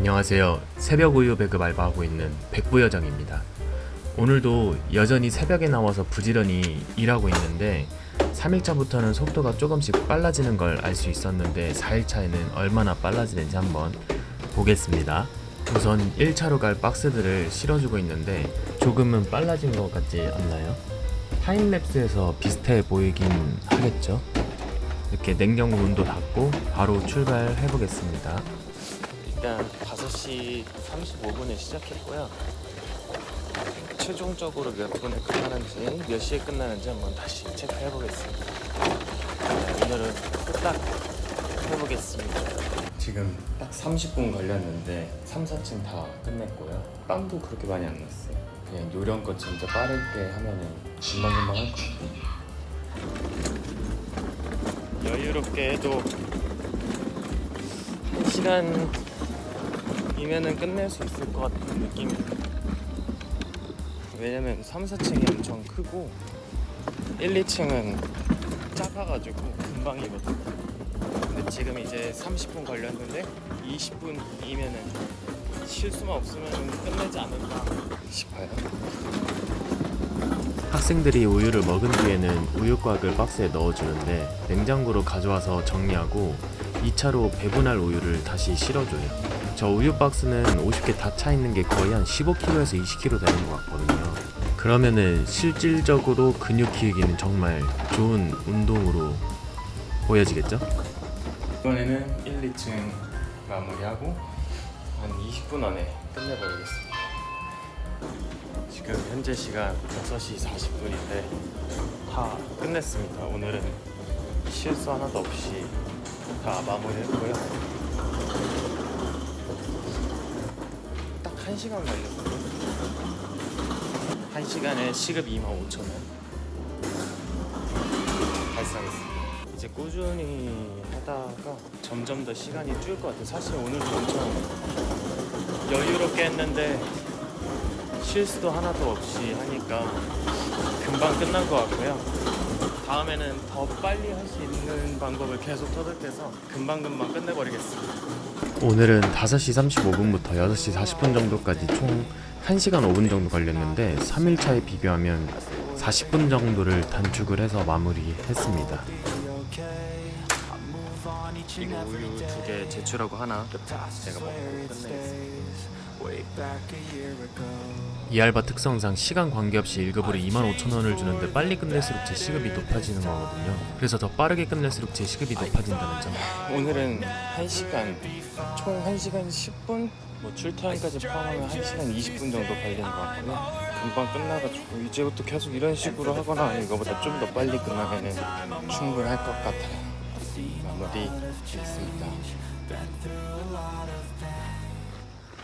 안녕하세요. 새벽 우유 배급 알바하고 있는 백부여정입니다. 오늘도 여전히 새벽에 나와서 부지런히 일하고 있는데 3일차부터는 속도가 조금씩 빨라지는 걸 알 수 있었는데 4일차에는 얼마나 빨라지는지 한번 보겠습니다. 우선 1차로 갈 박스들을 실어주고 있는데 조금은 빨라진 것 같지 않나요? 타임랩스에서 비슷해 보이긴 하겠죠? 이렇게 냉장고 문도 닫고 바로 출발해 보겠습니다. 일단 5시 35분에 시작했고요. 최종적으로 몇 분에 끝나는지 몇 시에 끝나는지 한번 다시 체크해 보겠습니다. 오늘은 후딱 해보겠습니다. 지금 딱 30분 걸렸는데 3, 4층 다 끝냈고요. 땀도 그렇게 많이 안 났어요. 그냥 요령껏 진짜 빠르게 하면은 금방금방 할 것 같아요. 여유롭게 해도 1시간 이면은 끝낼 수 있을 것 같은 느낌이 왜냐면 3, 4층이 엄청 크고 1, 2층은 작아가지고 금방이거든 근데 지금 이제 30분 걸렸는데 20분이면은 실수만 없으면 끝내지 않을까 싶어요. 학생들이 우유를 먹은 뒤에는 우유곽을 박스에 넣어주는데 냉장고로 가져와서 정리하고 2차로 배분할 우유를 다시 실어줘요. 저 우유 박스는 50개 다 차 있는 게 거의 한 15kg에서 20kg 되는 것 같거든요. 그러면은 실질적으로 근육 키우기는 정말 좋은 운동으로 보여지겠죠? 이번에는 1, 2층 마무리하고 한 20분 안에 끝내버리겠습니다. 지금 현재 시간 6시 40분인데 다 끝냈습니다. 오늘은 실수 하나도 없이 다 마무리했고요. 딱 1시간 걸렸거든요. 1시간에 시급 25,000원 달성했습니다. 이제 꾸준히 하다가 점점 더 시간이 줄 것 같아요. 사실 오늘도 엄청 여유롭게 했는데 실수도 하나도 없이 하니까 금방 끝난 것 같고요. 다음에는 더 빨리 할 수 있는 방법을 계속 터득해서 금방금방 끝내버리겠습니다. 오늘은 5시 35분부터 6시 40분 정도까지 총 1시간 5분 정도 걸렸는데 3일차에 비교하면 40분 정도를 단축을 해서 마무리했습니다. 이거 우유 두 개 제출하고 하나 제가 먹고 끝내겠습니다. 이 알바 특성상 시간 관계없이 1급으로 25,000원을 주는데 빨리 끝낼수록 제 시급이 높아지는 거거든요. 그래서 더 빠르게 끝낼수록 제 시급이 높아진다는 점. 오늘은 1시간, 총 1시간 10분? 뭐 출퇴근까지 포함하면 1시간 20분 정도 걸리는 것 같고요. 금방 끝나가지고 이제부터 계속 이런 식으로 하거나 이거보다 좀 더 빨리 끝나면 충분할 것 같아요. 마무리 하겠습니다.